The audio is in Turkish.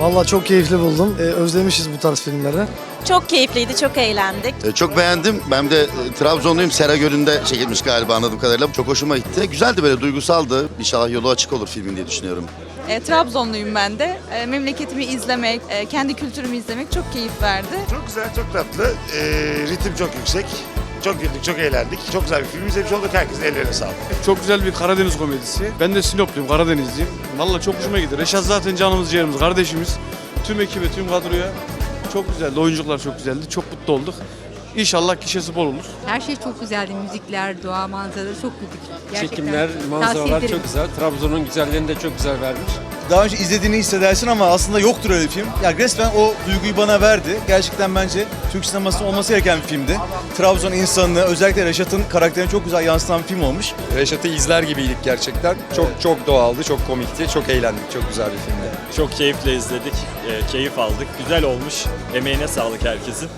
Vallahi çok keyifli buldum. Ee, özlemişiz bu tarz filmleri. Çok keyifliydi, çok eğlendik. E, Çok beğendim. Ben de e, Trabzonluyum. Sera Gölü'nde çekilmiş galiba anladığım kadarıyla. Çok hoşuma gitti. Güzeldi böyle duygusaldı. İnşallah yolu açık olur filmin diye düşünüyorum. E, Trabzonluyum ben de. E, memleketimi izlemek, e, kendi kültürümü izlemek çok keyif verdi. Çok güzel, çok tatlı. Ee, ritim çok yüksek. Çok güldük, çok eğlendik. Çok güzel bir film izlemiş olduk. Herkesin ellerine sağlık. Çok güzel bir Karadeniz komedisi. Ben de Sinopluyum, Karadenizliyim. Vallahi çok hoşuma gitti. Reşat zaten canımız ciğerimiz, kardeşimiz. Tüm ekibe, tüm kadroya çok güzeldi. Oyunculuklar çok güzeldi. Çok mutlu olduk. İnşallah kişisi bol olur. Her şey çok güzeldi. Müzikler, doğa manzaraları çok güldük. Gerçekten Çekimler, tavsiye manzaralar ederim. çok güzel. Trabzon'un güzelliğini de çok güzel vermiş. Daha önce izlediğini hissedersin ama aslında yoktur öyle bir film. Ya resmen o duyguyu bana verdi. Gerçekten bence Türk sinemasının olması gereken bir filmdi. Trabzon insanını özellikle Reşat'ın karakterini çok güzel yansıtan bir film olmuş. Reşat'ı izler gibiydik gerçekten. Çok çok doğaldı, çok komikti, çok eğlendik. Çok güzel bir filmdi. Çok keyifle izledik, e, keyif aldık. Güzel olmuş. Emeğine sağlık herkesin.